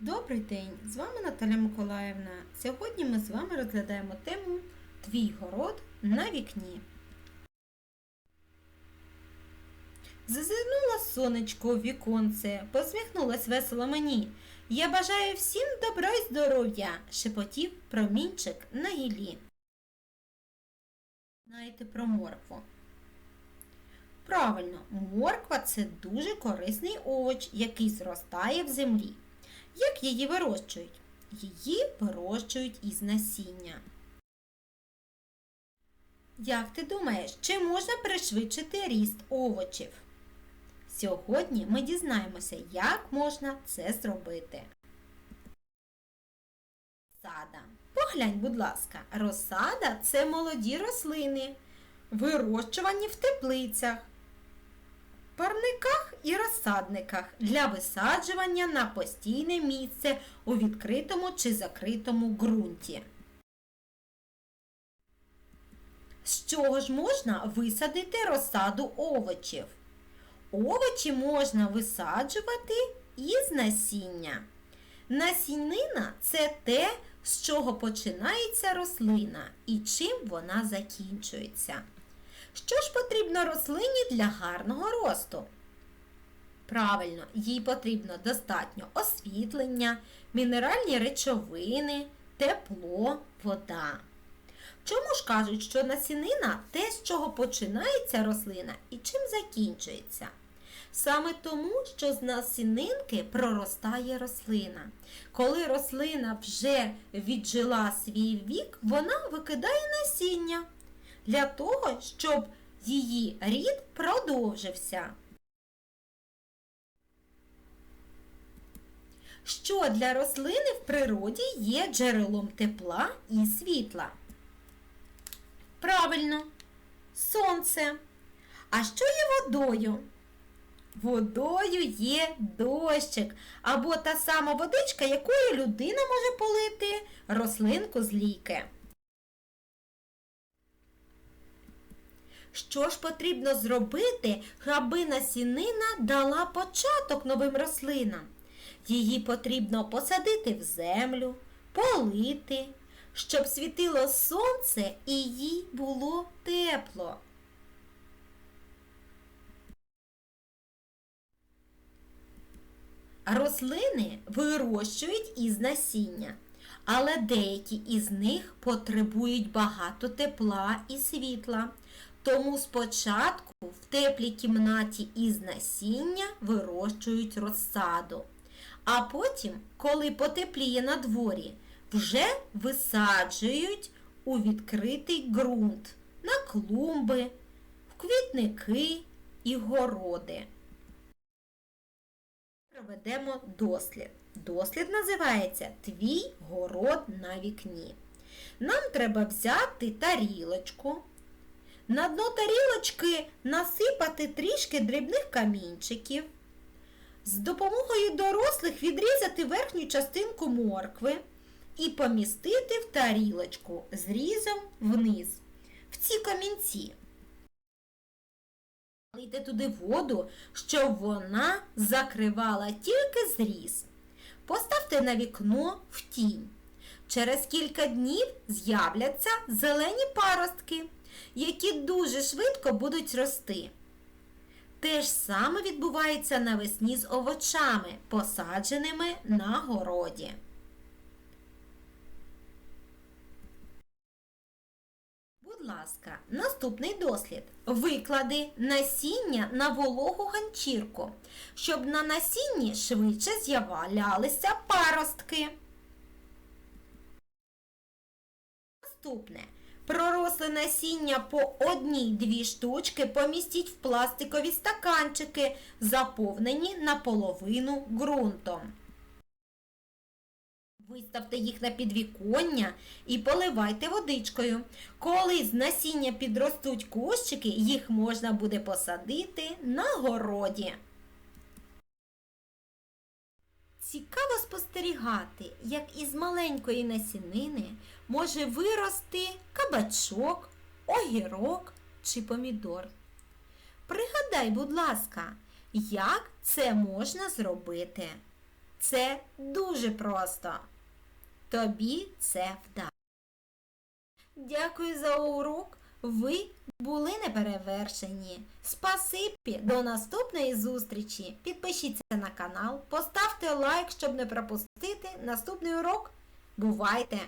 Добрий день! З вами Наталя Миколаївна. Сьогодні ми з вами розглядаємо тему Твій город на вікні. Зазирнуло сонечко у віконце, посміхнулось весело мені. Я бажаю всім добра й здоров'я, шепотів промінчик на гілі. Знаєте про моркву. Правильно, морква це дуже корисний овоч, який зростає в землі. Як її вирощують? Її вирощують із насіння. Як ти думаєш, чи можна пришвидшити ріст овочів? Сьогодні ми дізнаємося, як можна це зробити. Розсада. Поглянь, будь ласка, розсада це молоді рослини, вирощувані в теплицях, парниках і розсадниках для висаджування на постійне місце у відкритому чи закритому ґрунті. З чого ж можна висадити розсаду овочів? Овочі можна висаджувати із насіння. Насіннина це те, з чого починається рослина і чим вона закінчується. Що ж потрібно рослині для гарного росту? Правильно, їй потрібно достатньо освітлення, мінеральні речовини, тепло, вода. Чому ж кажуть, що насінина те, з чого починається рослина і чим закінчується? Саме тому, що з насінинки проростає рослина. Коли рослина вже віджила свій вік, вона викидає насіння для того, щоб її рід продовжився. Що для рослини в природі є джерелом тепла і світла? Правильно, сонце. А що є водою? Водою є дощик або та сама водичка, якою людина може полити рослинку з ліки. Що ж потрібно зробити, аби насінина дала початок новим рослинам? Її потрібно посадити в землю, полити, щоб світило сонце і їй було тепло. Рослини вирощують із насіння, але деякі із них потребують багато тепла і світла. Тому спочатку в теплій кімнаті із насіння вирощують розсаду. А потім, коли потепліє на дворі, вже висаджують у відкритий ґрунт на клумби, в квітники і городи. Проведемо дослід. Дослід називається Твій город на вікні. Нам треба взяти тарілочку. На дно тарілочки насипати трішки дрібних камінчиків. З допомогою дорослих відрізати верхню частинку моркви і помістити в тарілочку зрізом вниз, в ці камінці. Лийте туди воду, щоб вона закривала тільки зріз. Поставте на вікно в тінь. Через кілька днів з'являться зелені паростки, які дуже швидко будуть рости. Те ж саме відбувається навесні з овочами, посадженими на городі. Будь ласка, наступний дослід. Виклади насіння на вологу ганчірку, щоб на насінні швидше з'являлися паростки. Наступне. Проросле насіння по одній-дві штучки помістіть в пластикові стаканчики, заповнені наполовину ґрунтом. Виставте їх на підвіконня і поливайте водичкою. Коли з насіння підростуть кущики, їх можна буде посадити на городі. Цікаво спостерігати, як із маленької насінини може вирости кабачок, огірок чи помідор. Пригадай, будь ласка, як це можна зробити? Це дуже просто. Тобі це вдасться. Дякую за урок. Ви були неперевершені. Спасибі, до наступної зустрічі. Підпишіться на канал, поставте лайк, щоб не пропустити наступний урок. Бувайте!